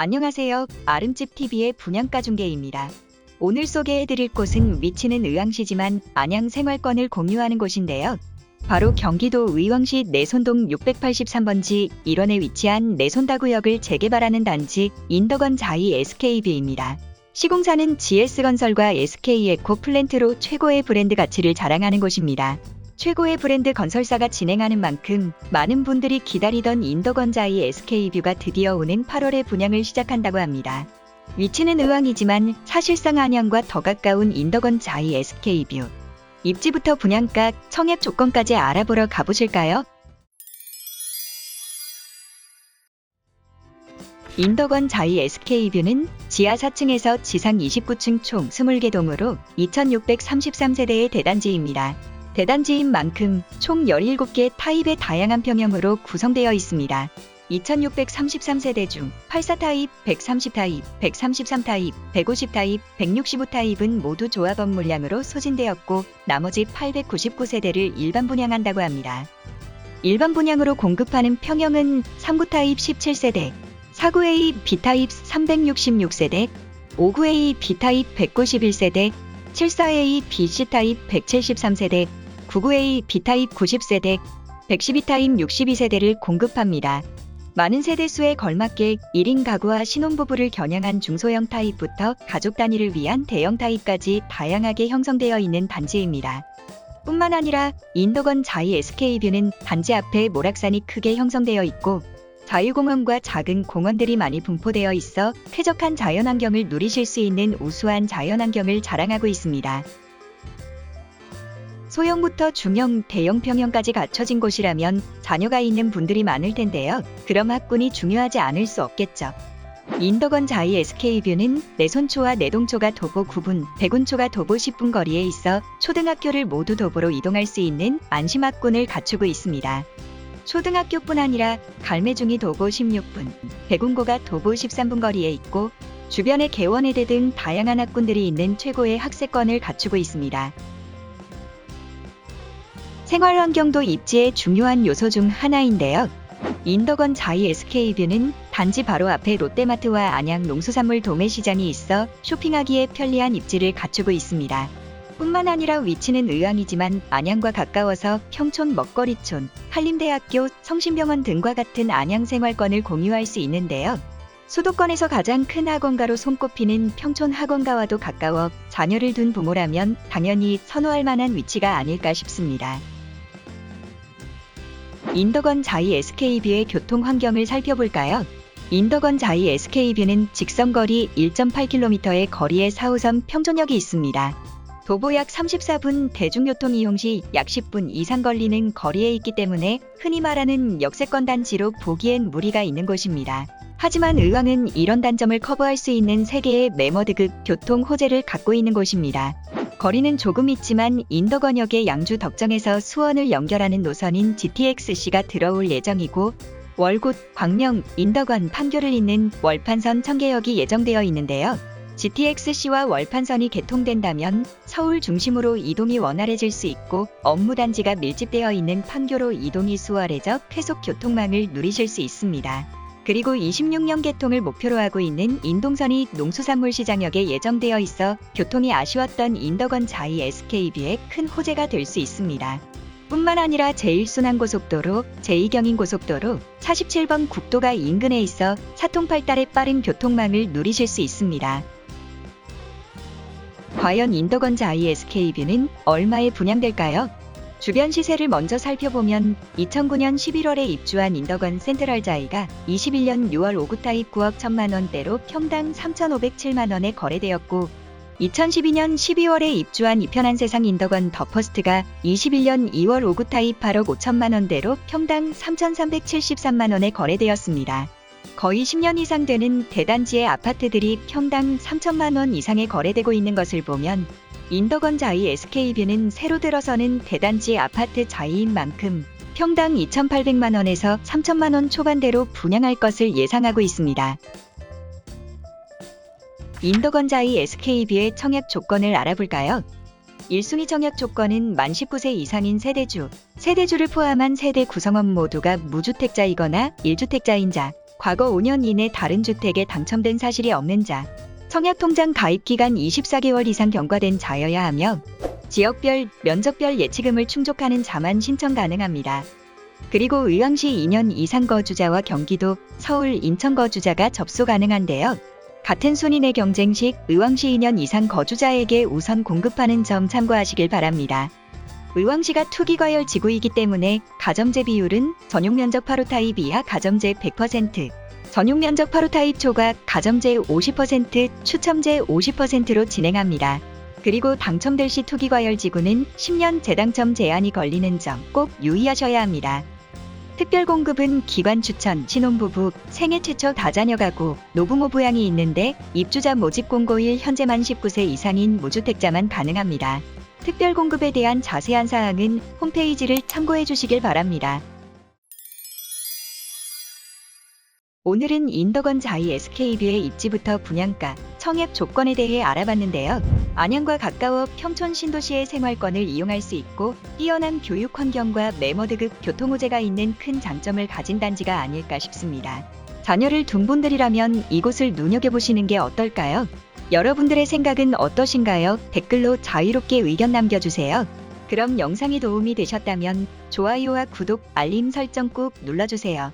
안녕하세요. 아름집 TV의 분양가 중개입니다. 오늘 소개해드릴 곳은 위치는 의왕시지만 안양 생활권을 공유하는 곳인데요. 바로 경기도 의왕시 내손동 683번지 1원에 위치한 내손다구역을 재개발하는 단지 인덕원 자이 SKB입니다. 시공사는 GS건설과 SK에코 플랜트로 최고의 브랜드 가치를 자랑하는 곳입니다. 최고의 브랜드 건설사가 진행하는 만큼 많은 분들이 기다리던 인덕원자이 SK뷰가 드디어 오는 8월에 분양을 시작한다고 합니다. 위치는 의왕이지만 사실상 안양과 더 가까운 인덕원자이 SK뷰. 입지부터 분양가, 청약 조건까지 알아보러 가보실까요? 인덕원 자이 SK뷰는 지하 4층에서 지상 29층 총 20개 동으로 2633세대의 대단지입니다. 대단지인 만큼 총 17개 타입의 다양한 평형으로 구성되어 있습니다. 2633세대 중 84타입, 130타입, 133타입, 150타입, 165타입은 모두 조합원 물량으로 소진되었고 나머지 899세대를 일반 분양한다고 합니다. 일반 분양으로 공급하는 평형은 39타입 17세대, 49A B타입 366세대, 59A B타입 191세대, 74A BC타입 173세대, 99A B타입 90세대, 112타입 62세대를 공급합니다. 많은 세대수에 걸맞게 1인 가구와 신혼부부를 겨냥한 중소형 타입부터 가족 단위를 위한 대형 타입까지 다양하게 형성되어 있는 단지입니다. 뿐만 아니라 인덕원 자이 SK뷰는 단지 앞에 모락산이 크게 형성되어 있고 자유공원과 작은 공원들이 많이 분포되어 있어 쾌적한 자연환경을 누리실 수 있는 우수한 자연환경을 자랑하고 있습니다. 소형부터 중형, 대형 평형까지 갖춰진 곳이라면 자녀가 있는 분들이 많을 텐데요. 그럼 학군이 중요하지 않을 수 없겠죠. 인덕원 자이 SK뷰는 내손초와 내동초가 도보 9분, 백운초가 도보 10분 거리에 있어 초등학교를 모두 도보로 이동할 수 있는 안심학군을 갖추고 있습니다. 초등학교뿐 아니라 갈매중이 도보 16분, 백운고가 도보 13분 거리에 있고 주변에 개원외대 등 다양한 학군들이 있는 최고의 학세권을 갖추고 있습니다. 생활 환경도 입지의 중요한 요소 중 하나인데요. 인덕원 자이 SK뷰는 단지 바로 앞에 롯데마트와 안양 농수산물 도매시장이 있어 쇼핑하기에 편리한 입지를 갖추고 있습니다. 뿐만 아니라 위치는 의왕이지만 안양과 가까워서 평촌 먹거리촌, 한림대학교, 성심병원 등과 같은 안양 생활권을 공유할 수 있는데요. 수도권에서 가장 큰 학원가로 손꼽히는 평촌 학원가와도 가까워 자녀를 둔 부모라면 당연히 선호할 만한 위치가 아닐까 싶습니다. 인덕원 자이 SK뷰의 교통 환경을 살펴볼까요? 인덕원 자이 SK뷰는 직선거리 1.8km의 거리에 4호선 평촌역이 있습니다. 도보 약 34분 대중교통 이용 시 약 10분 이상 걸리는 거리에 있기 때문에 흔히 말하는 역세권 단지로 보기엔 무리가 있는 곳입니다. 하지만 의왕은 이런 단점을 커버할 수 있는 세계의 메머드급 교통 호재를 갖고 있는 곳입니다. 거리는 조금 있지만 인덕원역의 양주 덕정에서 수원을 연결하는 노선인 GTX-C가 들어올 예정이고 월곶, 광명, 인덕원, 판교를 잇는 월판선 청계역이 예정되어 있는데요. GTX-C와 월판선이 개통된다면 서울 중심으로 이동이 원활해질 수 있고 업무 단지가 밀집되어 있는 판교로 이동이 수월해져 쾌속 교통망을 누리실 수 있습니다. 그리고 26년 개통을 목표로 하고 있는 인동선이 농수산물 시장역에 예정되어 있어 교통이 아쉬웠던 인덕원 자이 SKB의 큰 호재가 될 수 있습니다. 뿐만 아니라 제1순환고속도로, 제2경인고속도로, 47번 국도가 인근에 있어 사통팔달의 빠른 교통망을 누리실 수 있습니다. 과연 인덕원 자이 SKB는 얼마에 분양될까요? 주변 시세를 먼저 살펴보면 2009년 11월에 입주한 인덕원 센트럴 자이가 21년 6월 5구 타입 9억 1천만 원대로 평당 3,507만 원에 거래되었고 2012년 12월에 입주한 이편한 세상 인덕원 더 퍼스트가 21년 2월 5구 타입 8억 5천만 원대로 평당 3,373만 원에 거래되었습니다. 거의 10년 이상 되는 대단지의 아파트들이 평당 3천만 원 이상에 거래되고 있는 것을 보면 인덕원 자이 SK뷰는 새로 들어서는 대단지 아파트 자이인 만큼 평당 2,800만 원에서 3천만 원 초반대로 분양할 것을 예상하고 있습니다. 인덕원 자이 SK뷰의 청약 조건을 알아볼까요? 1순위 청약 조건은 만 19세 이상인 세대주, 세대주를 포함한 세대 구성원 모두가 무주택자이거나 1주택자인 자, 과거 5년 이내 다른 주택에 당첨된 사실이 없는 자, 청약통장 가입 기간 24개월 이상 경과된 자여야 하며 지역별, 면적별 예치금을 충족하는 자만 신청 가능합니다. 그리고 의왕시 2년 이상 거주자와 경기도, 서울, 인천 거주자가 접수 가능한데요. 같은 순위내 경쟁 시 의왕시 2년 이상 거주자에게 우선 공급하는 점 참고하시길 바랍니다. 의왕시가 투기과열 지구이기 때문에 가점제 비율은 전용 면적 8호 타입 이하 가점제 100%, 전용 면적 8호 타입 초과 가점제 50%, 추첨제 50%로 진행합니다. 그리고 당첨될 시 투기 과열 지구는 10년 재당첨 제한이 걸리는 점 꼭 유의하셔야 합니다. 특별 공급은 기관 추천, 신혼부부, 생애 최초 다자녀 가구, 노부모 부양이 있는데 입주자 모집 공고일 현재 만 19세 이상인 무주택자만 가능합니다. 특별 공급에 대한 자세한 사항은 홈페이지를 참고해 주시길 바랍니다. 오늘은 인덕원 자이 SK뷰의 입지부터 분양가, 청약 조건에 대해 알아봤는데요. 안양과 가까워 평촌 신도시의 생활권을 이용할 수 있고 뛰어난 교육 환경과 메머드급 교통호재가 있는 큰 장점을 가진 단지가 아닐까 싶습니다. 자녀를 둔 분들이라면 이곳을 눈여겨보시는 게 어떨까요? 여러분들의 생각은 어떠신가요? 댓글로 자유롭게 의견 남겨주세요. 그럼 영상이 도움이 되셨다면 좋아요와 구독, 알림 설정 꾹 눌러주세요.